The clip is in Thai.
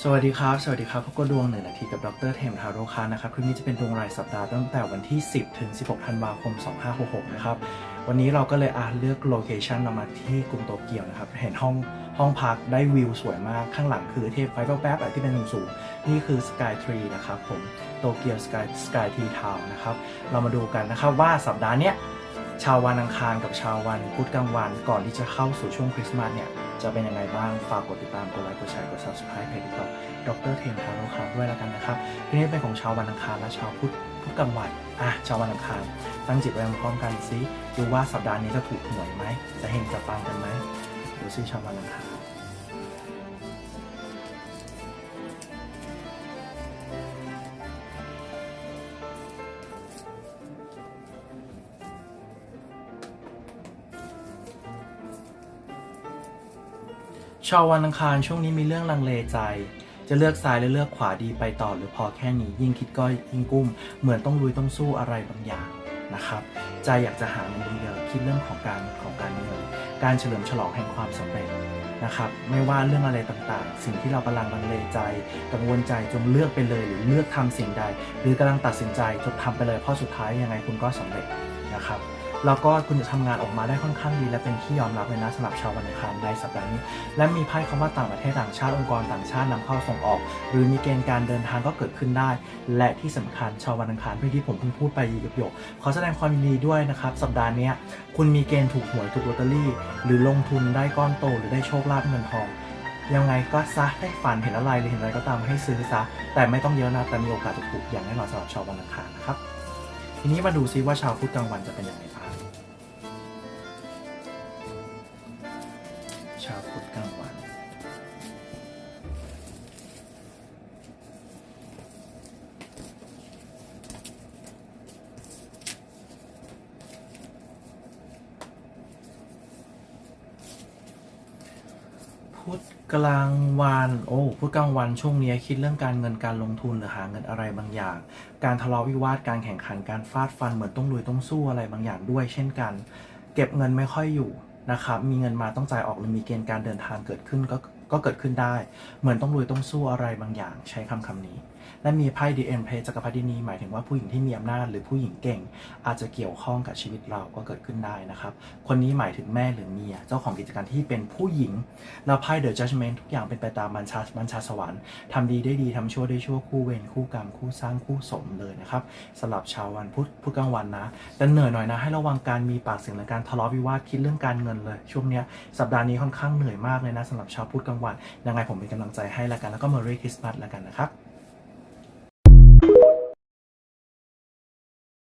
สวัสดีครับ สวัสดีครับพบกับดวงหนึ่งนาทีกับดรเทมทาโร่คานะครับคลิปนี้จะเป็นดวงรายสัปดาห์ตั้งแต่วันที่ 10 ถึง 16 ธันวาคม 2566 นะครับ วันนี้เราก็เลยอ่าเลือกโลเคชันเรามาที่กรุงโตเกียวนะครับ เห็นห้องห้องพักได้วิวสวยมาก ข้างหลังคือเทพไฟแป๊บๆแบบที่เป็นสูงๆนี่คือ Sky Tree นะครับผม โตเกียว Sky Sky Tree Town นะครับ เรามาดูกันนะครับว่าสัปดาห์เนี้ย ชาววันอังคารกับชาววันพุธกลางวันก่อนที่จะเข้าสู่ช่วงคริสต์มาสเนี่ย จะเป็นยังไงบ้าง ฝากกดติดตามกดไลค์กดแชร์กด subscribe เพจต่อดรเทมทาโร่ครับด้วยแล้วกันนะครับทีนี้เป็นของชาววันอังคารและชาวพุธพุธกลางวันอะชาววันอังคารตั้งจิตไว้พร้อมกันซิดูว่าสัปดาห์นี้จะถูกหวยไหมจะเห็นจะปังกันไหมดูซิชาววันอังคาร ชาววันอังคารช่วงนี้มีเรื่องลังเลใจ จะเลือกซ้ายหรือเลือกขวาดีไปต่อหรือพอแค่นี้ยิ่งคิดก็ยิ่งกุ้ม เหมือนต้องลุยต้องสู้อะไรบางอย่างนะครับใจอยากจะหาเงินเยอะคิดเรื่องของการของการเงินการเฉลิมฉลองแห่งความสำเร็จนะครับ ไม่ว่าเรื่องอะไรต่างๆ สิ่งที่เรากำลังลังเลใจ กังวลใจจงเลือกไปเลย หรือเลือกทำสิ่งใด หรือกำลังตัดสินใจจงทำไปเลยเพราะสุดท้ายยังไงคุณก็สำเร็จนะครับ แล้วก็คุณจะทำงานออกมาได้ค่อนข้างดี และเป็นที่ยอมรับเลยนะสำหรับชาววันอังคารในสัปดาห์นี้ และมีไพ่คำว่าต่างประเทศต่างชาติองค์กรต่างชาตินำเข้าส่งออก หรือมีเกณฑ์การเดินทางก็เกิดขึ้นได้ และที่สำคัญชาววันอังคารเพื่อที่ผมเพิ่งพูดไปหยกๆขอแสดงความยินดีด้วยนะครับสัปดาห์นี้คุณมีเกณฑ์ถูกหวยถูกลอตเตอรี่ หรือลงทุนได้ก้อนโต หรือได้โชคลาภเงินทองยังไงก็ซะได้ฝันเห็นอะไรหรือเห็นอะไรก็ตามให้ซื้อซะ แต่ไม่ต้องเยอะนะแต่มีโอกาสจะถูกอย่างแน่นอนสำหรับชาววันอังคารนะครับ ทีนี้มาดูซิว่าชาวพุธกลางวันจะเป็นยังไงบ้าง ชาวพุทธกลางวันพุธกลางวันโอ้พุธกลางวันช่วงนี้คิดเรื่องการเงินการลงทุนหรือหาเงินอะไรบางอย่าง การทะเลาะวิวาทการแข่งขันการฟาดฟันเหมือนต้องลุยต้องสู้อะไรบางอย่างด้วย เช่นกัน เก็บเงินไม่ค่อยอยู่ นะครับมีเงินมาต้องจ่ายออกหรือมีเกณฑ์การเดินทางเกิดขึ้นก็ ก็เกิดขึ้นได้ เหมือนต้องลุยต้องสู้อะไรบางอย่างใช้คำคำนี้ และมีไพ่ดีเอ็นเพลจักรพรรดินีหมายถึงว่าผู้หญิงที่มีอำนาจหรือผู้หญิงเก่ง อาจจะเกี่ยวข้องกับชีวิตเราก็เกิดขึ้นได้นะครับ คนนี้หมายถึงแม่หรือเมียเจ้าของกิจการที่เป็นผู้หญิง แล้วไพ่เดอะจัดเมนทุกอย่างเป็นไปตามบัญชาบัญชาสวรรค์ทำดีได้ดีทำชั่วได้ชั่วคู่เวรคู่กรรมคู่สร้างคู่สมเลยนะครับสำหรับชาววันพุธพุธกลางวันนะแต่เหนื่อยหน่อยนะ ให้ระวังการมีปากเสียงและการทะเลาะวิวาทคิดเรื่องการเงินเลย ช่วงเนี้ยสัปดาห์นี้ค่อนข้างเหนื่อยมากเลยนะสำหรับชาวพุธกลางวัน ยังไงผมเป็นกำลังใจให้แล้วกันแล้วก็ Merry Christmas แล้วกันนะครับ